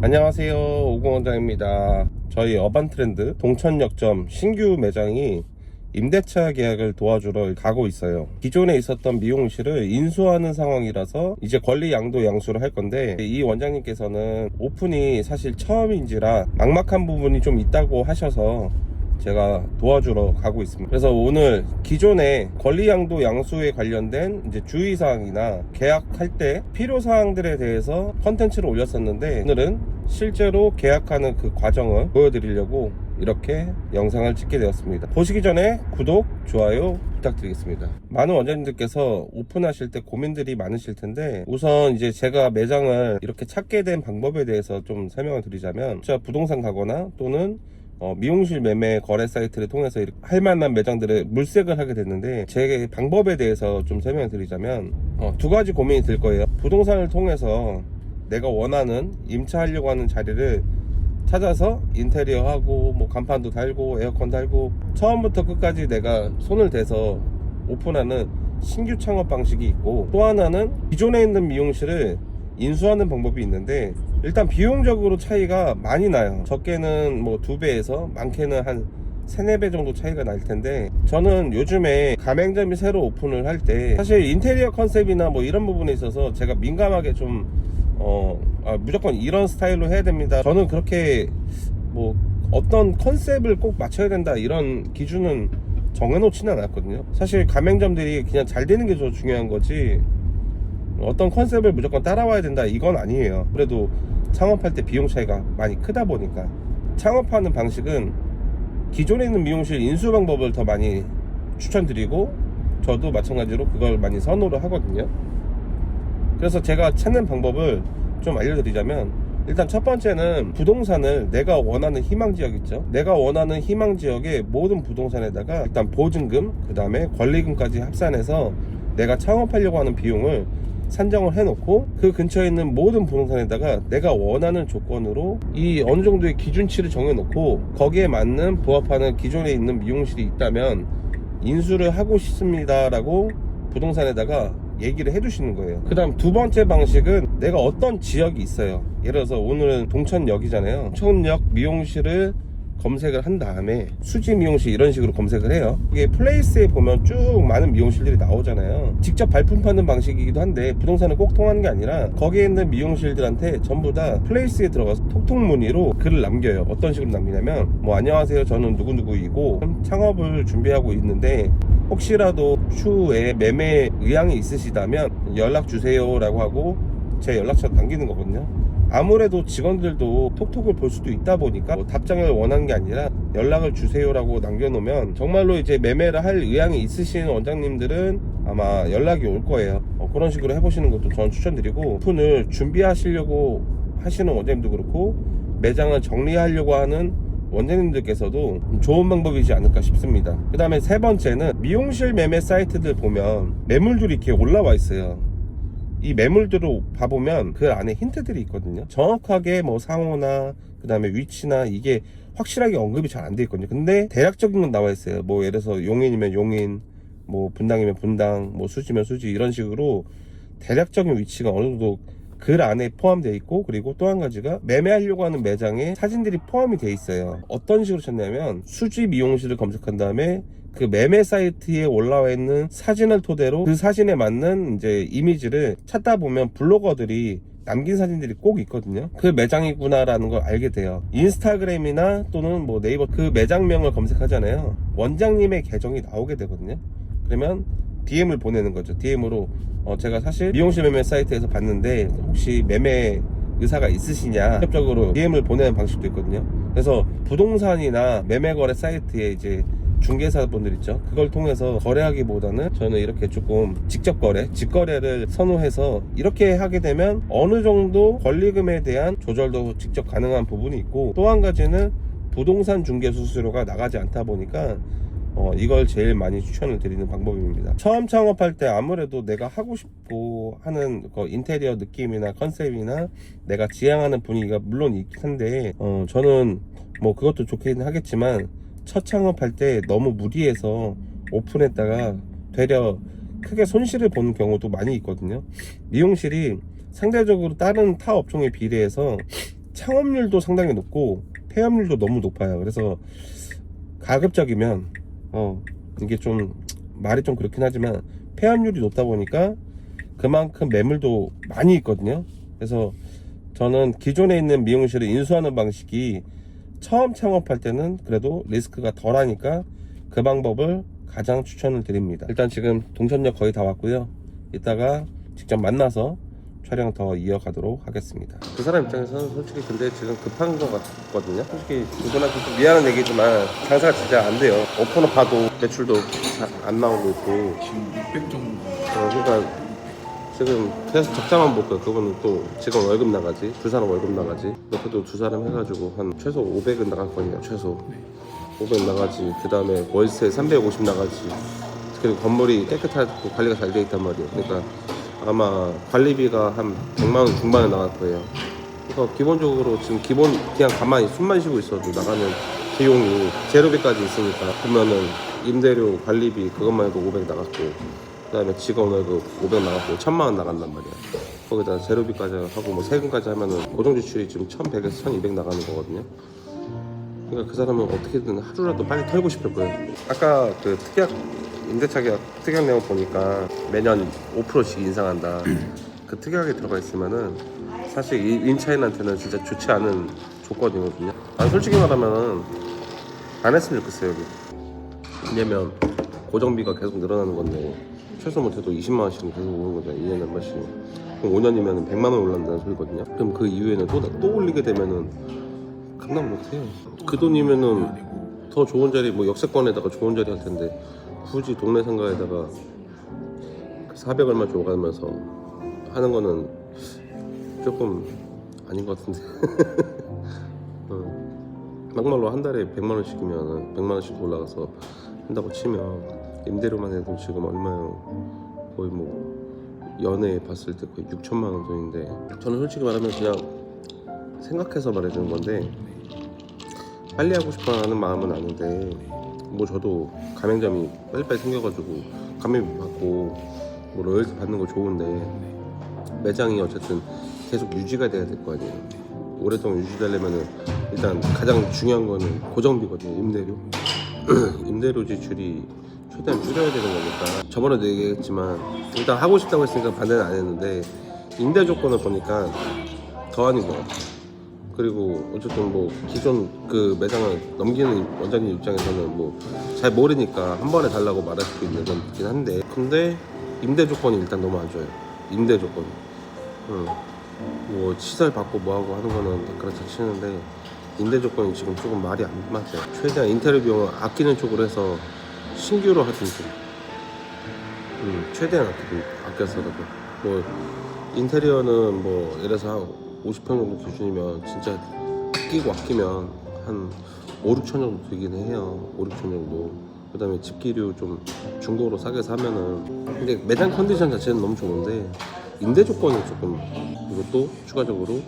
안녕하세요. 오공원장입니다. 저희 어반트렌드 동천역점 신규 매장이 임대차 계약을 도와주러 가고 있어요. 기존에 있었던 미용실을 인수하는 상황이라서 이제 권리 양도 양수를 할 건데 이 원장님께서는 오픈이 사실 처음인지라 막막한 부분이 좀 있다고 하셔서 제가 도와주러 가고 있습니다. 그래서 오늘 기존에 권리양도 양수에 관련된 이제 주의사항이나 계약할 때 필요사항들에 대해서 컨텐츠를 올렸었는데 오늘은 실제로 계약하는 그 과정을 보여드리려고 이렇게 영상을 찍게 되었습니다. 보시기 전에 구독, 좋아요 부탁드리겠습니다. 많은 원장님들께서 오픈하실 때 고민들이 많으실 텐데 우선 이제 제가 매장을 이렇게 찾게 된 방법에 대해서 좀 설명을 드리자면 제가 부동산 가거나 또는 어, 미용실 매매 거래 사이트를 통해서 할 만한 매장들을 물색을 하게 됐는데 제 방법에 대해서 좀 설명을 드리자면 어, 두 가지 고민이 들 거예요. 부동산을 통해서 내가 원하는 임차하려고 하는 자리를 찾아서 인테리어 하고 뭐 간판도 달고 에어컨 달고 처음부터 끝까지 내가 손을 대서 오픈하는 신규 창업 방식이 있고 또 하나는 기존에 있는 미용실을 인수하는 방법이 있는데 일단 비용적으로 차이가 많이 나요 적게는 뭐 두 배에서 많게는 한 세네 배 정도 차이가 날 텐데 저는 요즘에 가맹점이 새로 오픈을 할 때 사실 인테리어 컨셉이나 뭐 이런 부분에 있어서 제가 민감하게 좀 어, 아, 무조건 이런 스타일로 해야 됩니다. 저는 그렇게 뭐 어떤 컨셉을 꼭 맞춰야 된다 이런 기준은 정해놓지는 않았거든요. 사실 가맹점들이 그냥 잘 되는 게 더 중요한 거지 어떤 컨셉을 무조건 따라와야 된다 이건 아니에요. 그래도 창업할 때 비용 차이가 많이 크다 보니까 창업하는 방식은 기존에 있는 미용실 인수 방법을 더 많이 추천드리고 저도 마찬가지로 그걸 많이 선호를 하거든요. 그래서 제가 찾는 방법을 좀 알려드리자면 일단 첫 번째는 부동산을 내가 원하는 희망 지역 있죠 내가 원하는 희망 지역의 모든 부동산에다가 일단 보증금 그 다음에 권리금까지 합산해서 내가 창업하려고 하는 비용을 산정을 해놓고 그 근처에 있는 모든 부동산에다가 내가 원하는 조건으로 이 어느 정도의 기준치를 정해놓고 거기에 맞는 부합하는 기존에 있는 미용실이 있다면 인수를 하고 싶습니다라고 부동산에다가 얘기를 해주시는 거예요. 그 다음 두 번째 방식은 내가 어떤 지역이 있어요. 예를 들어서 오늘은 동천역이잖아요. 동천역 미용실을 검색을 한 다음에 수지 미용실 이런 식으로 검색을 해요. 이게 플레이스에 보면 쭉 많은 미용실들이 나오잖아요. 직접 발품 파는 방식이기도 한데 부동산을 꼭 통하는 게 아니라 거기에 있는 미용실들한테 전부 다 플레이스에 들어가서 톡톡 문의로 글을 남겨요. 어떤 식으로 남기냐면 뭐 안녕하세요. 저는 누구누구이고 창업을 준비하고 있는데 혹시라도 추후에 매매 의향이 있으시다면 연락 주세요라고 하고 제 연락처 남기는 거거든요. 아무래도 직원들도 톡톡을 볼 수도 있다 보니까 뭐 답장을 원하는 게 아니라 연락을 주세요라고 남겨놓으면 정말로 이제 매매를 할 의향이 있으신 원장님들은 아마 연락이 올 거예요. 어, 그런 식으로 해보시는 것도 저는 추천드리고 오픈을 준비하시려고 하시는 원장님도 그렇고 매장을 정리하려고 하는 원장님들께서도 좋은 방법이지 않을까 싶습니다. 그 다음에 세 번째는 미용실 매매 사이트들 보면 매물들이 이렇게 올라와 있어요. 이 매물들을 봐보면 그 안에 힌트들이 있거든요. 정확하게 뭐 상호나 그 다음에 위치나 이게 확실하게 언급이 잘 안 돼 있거든요. 근데 대략적인 건 나와 있어요. 뭐 예를 들어서 용인이면 용인, 뭐 분당이면 분당, 뭐 수지면 수지 이런 식으로 대략적인 위치가 어느 정도 글 안에 포함되어 있고 그리고 또 한 가지가 매매하려고 하는 매장에 사진들이 포함이 돼 있어요. 어떤 식으로 찾냐면 수지 미용실을 검색한 다음에 그 매매 사이트에 올라와 있는 사진을 토대로 그 사진에 맞는 이제 이미지를 찾다 보면 블로거들이 남긴 사진들이 꼭 있거든요. 그 매장이구나라는 걸 알게 돼요. 인스타그램이나 또는 뭐 네이버 그 매장명을 검색하잖아요. 원장님의 계정이 나오게 되거든요. 그러면 DM을 보내는 거죠. DM으로 어 제가 사실 미용실 매매 사이트에서 봤는데 혹시 매매 의사가 있으시냐 직접적으로 DM을 보내는 방식도 있거든요. 그래서 부동산이나 매매 거래 사이트에 이제 중개사분들 있죠. 그걸 통해서 거래하기보다는 저는 이렇게 조금 직접 거래, 직거래를 선호해서 이렇게 하게 되면 어느 정도 권리금에 대한 조절도 직접 가능한 부분이 있고 또 한 가지는 부동산 중개 수수료가 나가지 않다 보니까 어, 이걸 제일 많이 추천을 드리는 방법입니다. 처음 창업할 때 아무래도 내가 하고 싶고 하는 그 인테리어 느낌이나 컨셉이나 내가 지향하는 분위기가 물론 있긴 한데, 어, 저는 뭐 그것도 좋긴 하겠지만, 첫 창업할 때 너무 무리해서 오픈했다가 되려 크게 손실을 보는 경우도 많이 있거든요. 미용실이 상대적으로 다른 타 업종에 비례해서 창업률도 상당히 높고 폐업률도 너무 높아요. 그래서 가급적이면 어 이게 좀 말이 좀 그렇긴 하지만 폐업률이 높다 보니까 그만큼 매물도 많이 있거든요. 그래서 저는 기존에 있는 미용실을 인수하는 방식이 처음 창업할 때는 그래도 리스크가 덜하니까 그 방법을 가장 추천을 드립니다. 일단 지금 동천역 거의 다 왔고요. 이따가 직접 만나서 촬영 더 이어가도록 하겠습니다. 그 사람 입장에서는 솔직히 근데 지금 급한 것 같거든요. 솔직히 그분한테 좀 미안한 얘기지만 장사가 진짜 안 돼요. 오픈을 봐도 매출도 잘안 나오고 있고 지금 600 정도 어, 그러니까 지금 계속 적자만 볼 거야. 그분은 또 지금 월급 나가지. 두 사람 월급 나가지. 옆에도 두 사람 해가지고 한 최소 500은 나갈 거니까 최소. 500 나가지. 그 다음에 월세 350 나가지. 그리고 건물이 깨끗하고 관리가 잘 돼 있단 말이에요. 그러니까 아마 관리비가 한 100만 원 중반에 나갈 거예요. 그래서 기본적으로 지금 기본 그냥 가만히 숨만 쉬고 있어도 나가는 비용이 제로비까지 있으니까 보면은 임대료 관리비 그것만 해도 500 나갔고 그다음에 직원 월급 500 나갔고 1000만 원 나간단 말이야. 거기다 제로비까지 하고 뭐 세금까지 하면은 고정 지출이 지금 1100에서 1200 나가는 거거든요. 그러니까 그 사람은 어떻게든 하루라도 빨리 털고 싶을 거예요. 아까 그 특약 임대차 계약 특약 내용 보니까 매년 5%씩 인상한다. 그 특약에 들어가 있으면은 사실 이 임차인한테는 진짜 좋지 않은 조건이거든요. 난 솔직히 말하면은 안 했으면 좋겠어요 여기. 왜냐면 고정비가 계속 늘어나는 건데 최소 못해도 20만 원씩은 계속 오는 거잖아요 2년에 한 번씩 그럼 5년이면 100만 원 올란다는 소리거든요 그럼 그 이후에는 또, 또 올리게 되면은 감당 못해요 그 돈이면은 더 좋은 자리 뭐 역세권에다가 좋은 자리 할 텐데 굳이 동네 상가에다가 400 얼마 주고 가면서 하는 거는 조금 아닌 것 같은데 어. 막말로 한 달에 100만 원씩이면 100만 원씩 올라가서 한다고 치면 임대료만 해도 지금 얼마요 거의 뭐 연에 봤을 때 거의 6천만 원 돈인데 저는 솔직히 말하면 그냥 생각해서 말해주는 건데 빨리 하고 싶어 하는 마음은 아는데 뭐 저도 가맹점이 빨리빨리 생겨가지고 감염 받고 뭐 로열티 받는 거 좋은데 매장이 어쨌든 계속 유지가 돼야 될 거 아니에요. 오랫동안 유지되려면은 일단 가장 중요한 거는 고정비거든요 임대료. 임대료 지출이 최대한 줄여야 되는 거니까. 저번에도 얘기했지만 일단 하고 싶다고 했으니까 반대는 안 했는데 임대 조건을 보니까 더 아닌 것 같아요 그리고 어쨌든 뭐 기존 그 매장을 넘기는 원장님 입장에서는 뭐 잘 모르니까 한 번에 달라고 말할 수도 있는 건 있긴 한데. 근데 임대 조건이 일단 너무 안 좋아요. 임대 조건이. 응. 뭐 시설 받고 뭐하고 하는 거는 그렇다 치는데 임대 조건이 지금 조금 말이 안 맞아요. 최대한 인테리어 비용을 아끼는 쪽으로 해서 신규로 하든지 음, 최대한 아끼, 아껴서라도. 뭐 인테리어는 뭐 들어서 한 50평 정도 기준이면 진짜 아끼고 아끼면 한 5, 6천 정도 들긴 해요. 5, 6천 정도. 그 다음에 집기류 좀 중고로 싸게 사면은 근데 매장 컨디션 자체는 너무 좋은데 임대 조건이 조금 이것도 추가적으로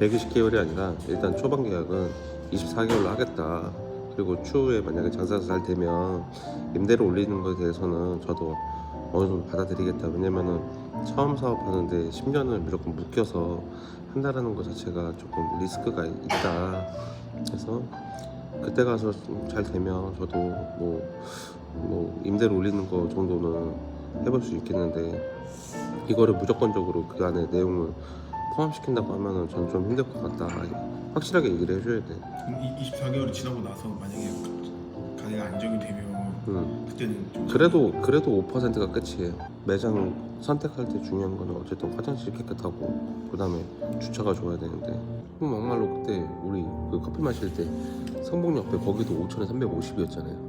120개월이 아니라 일단 초반 계약은 24개월로 하겠다. 그리고 추후에 만약에 장사가 잘 되면 임대를 올리는 것에 대해서는 저도 어느 정도 받아들이겠다. 왜냐면은 처음 사업하는데 10년을 무조건 묶여서 한다라는 것 자체가 조금 리스크가 있다 그래서 그때 가서 좀잘 되면 저도 뭐, 뭐 임대를 올리는 거 정도는 해볼 수 있겠는데 이거를 무조건적으로 그 안에 내용을 포함시킨다고 하면은 저는 좀 힘들 것 같다 확실하게 얘기를 해줘야 돼 그럼 이 24개월이 지나고 나서 만약에 가게가 안정이 되면 음. 그때는 좀 그래도 그래도 5%가 끝이에요. 매장 선택할 때 중요한 거는 어쨌든 화장실 깨끗하고 그 다음에 주차가 좋아야 되는데 막말로 그때 우리 그 커피 마실 때 성북 옆에 거기도 5천에 350이었잖아요.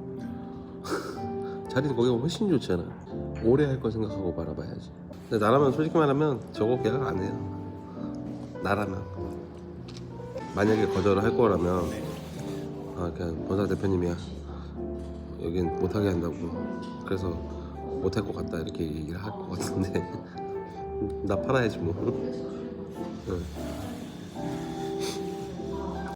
자리는 거기가 훨씬 좋잖아. 오래 할 거 생각하고 바라봐야지. 근데 나라면 솔직히 말하면 저거 계약 안 해요. 나라면 만약에 거절을 할 거라면 아 그냥 본사 대표님이야. 여긴 못하게 한다고 그래서 못할 것 같다 이렇게 얘기를 할 것 같은데 나 팔아야지 뭐 응.